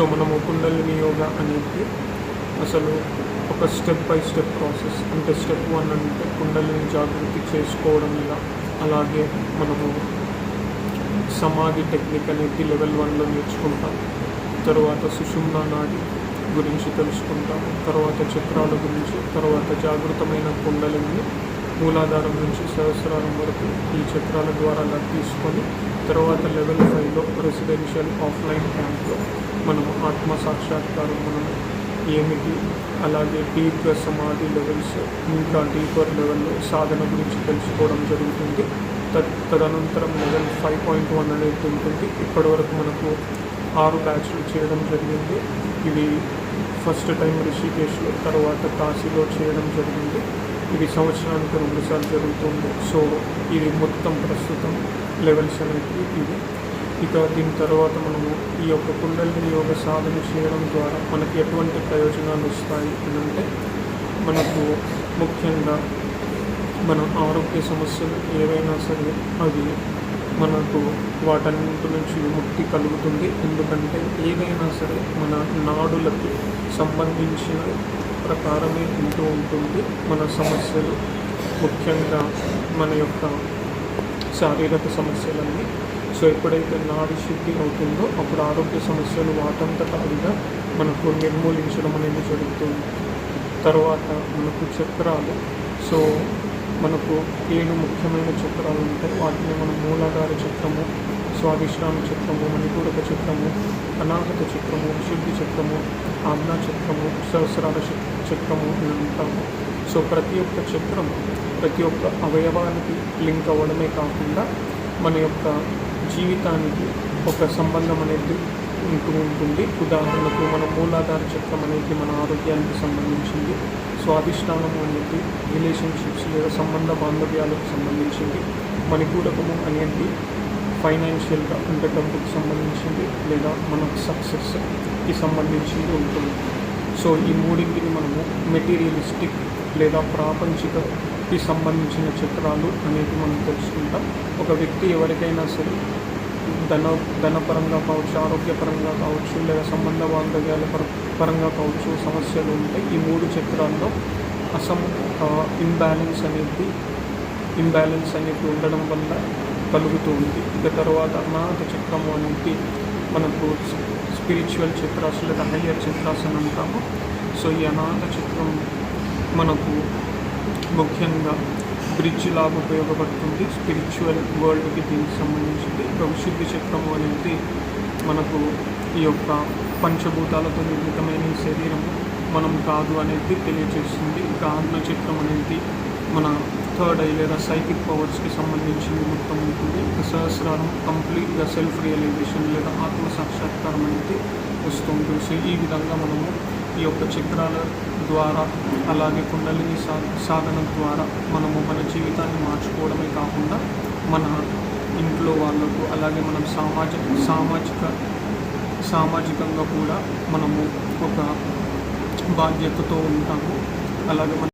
So మనము కుండలిని యోగ అనేది అసలు ఒక స్టెప్ బై స్టెప్ ప్రాసెస్ అంటే స్టెప్ వన్ అంటే కుండలిని జాగృతి చేసుకోవడం ఇలా అలాగే మనము సమాధి టెక్నిక్ అనేది లెవెల్ వన్లో నేర్చుకుంటాం. తర్వాత సుషుమ్న నాడి గురించి తెలుసుకుంటాం. తర్వాత చక్రాల గురించి తర్వాత జాగృతమైన కుండలిని మూలాధారం నుంచి సహస్రారం వరకు ఈ చక్రాల ద్వారా తీసుకొని తర్వాత లెవెల్ ఫైవ్లో రెసిడెన్షియల్ ఆఫ్లైన్ క్యాంప్లో మనము ఆత్మ సాక్షాత్కారం మనం ఏమిటి? అలాగే డీప్ సమాధి లెవెల్స్ ఇంకా డీపర్ లెవెల్లో సాధన గురించి తెలుసుకోవడం జరుగుతుంది. తద్ తదనంతరం లెవెల్ ఫైవ్ పాయింట్ వన్ అనేది ఉంటుంది. ఇప్పటివరకు మనకు ఆరు బ్యాచ్లు చేయడం జరిగింది. ఇవి ఫస్ట్ టైం రిషికేశ్లో తర్వాత కాశీలో చేయడం జరిగింది. ఇది సంవత్సరానికి రెండుసార్లు జరుగుతుంది. సో ఇది మొత్తం ప్రస్తుతం లెవెల్స్ అనేది ఇది. ఇక దీని తర్వాత మనము ఈ యొక్క కుండలిని యోగ సాధన చేయడం ద్వారా మనకి ఎటువంటి ప్రయోజనాలు వస్తాయి అని అంటే మనకు ముఖ్యంగా మన ఆరోగ్య సమస్యలు ఏవైనా సరే అవి మనకు వాటన్నింటి నుంచి విముక్తి కలుగుతుంది. ఎందుకంటే ఏదైనా సరే మన నాడులకు సంబంధించిన ప్రకారమే ఉంటూ ఉంటుంది. మన సమస్యలు ముఖ్యంగా మన యొక్క శారీరక సమస్యలన్నీ సో ఎప్పుడైతే నాడి శుద్ధి అవుతుందో అప్పుడు ఆరోగ్య సమస్యలు వాటంతట అవిగా మనకు నిర్మూలించడం అనేది జరుగుతుంది. తర్వాత మనకు చక్రాలు. సో మనకు ఏడు ముఖ్యమైన చక్రాలు ఉంటాయి. వాటిని మనం మూలాధార చక్రము స్వాధిష్టాన చక్రము మణిపూరక చక్రము అనాహత చక్రము విశుద్ధి చక్రము ఆజ్ఞా చక్రము సహస్రాల చక్రము అని అంటాము. సో ప్రతి ఒక్క చక్రము ప్రతి ఒక్క అవయవానికి లింక్ అవ్వడమే కాకుండా మన యొక్క జీవితానికి ఒక సంబంధం అనేది ఉంటూ ఉంటుంది. ఉదాహరణకు మన మూలాధార చక్రం అనేది మన ఆరోగ్యానికి సంబంధించింది. స్వాధిష్టానం అనేది రిలేషన్షిప్స్ లేదా సంబంధ బాంధవ్యాలకు సంబంధించింది. మణిపూరకము అనేది ఫైనాన్షియల్గా అంటే డబ్బుకు సంబంధించింది లేదా మన సక్సెస్కి సంబంధించింది ఉంటుంది. సో ఈ మూడింటిని మనము మెటీరియలిస్టిక్ లేదా ప్రాపంచికకి సంబంధించిన చక్రాలు అనేది మనం తెలుసుకుంటాం. ఒక వ్యక్తి ఎవరికైనా సరే ధన ధనపరంగా కావచ్చు ఆరోగ్యపరంగా కావచ్చు లేదా సంబంధ బాంధవ్యాల పర పరంగా కావచ్చు సమస్యలు ఉంటాయి ఈ మూడు చక్రాల్లో అసం ఇంబ్యాలెన్స్ అనేది ఇంబ్యాలెన్స్ అనేది ఉండడం వల్ల కలుగుతుంది ఇక తర్వాత అనాథ చక్రము అనేది మనకు స్పిరిచువల్ చక్రాస్ లేదా హయ్యర్ చక్రాస్ అని అంటాము. సో ఈ అనాథ చక్రం మనకు ముఖ్యంగా బ్రిడ్జ్ లాగా ఉపయోగపడుతుంది. స్పిరిచువల్ వరల్డ్కి దీనికి సంబంధించింది. ప్రభుశుద్ధి చక్రము అనేది మనకు ఈ యొక్క పంచభూతాలతో నిర్మితమైన ఈ శరీరము మనం కాదు అనేది తెలియజేస్తుంది ఇక ఆత్మ చక్రం అనేది మన థర్డ్ ఐ లేదా సైకిక్ పవర్స్కి సంబంధించింది మొత్తం ఉంటుంది. ఇక సహస్రారం కంప్లీట్గా సెల్ఫ్ రియలైజేషన్ లేదా ఆత్మ సాక్షాత్కారం అనేది వస్తుంటుంది సో ఈ విధంగా మనము ఈ యొక్క చక్రాల ద్వారా అలాగే కుండలిని సా సాధన ద్వారా మనము మన జీవితాన్ని మార్చుకోవడమే కాకుండా మన ఇంట్లో వాళ్ళకు అలాగే మనం సామాజిక సామాజిక సామాజికంగా కూడా మనము ఒక బాధ్యతతో ఉంటాము. అలాగే మన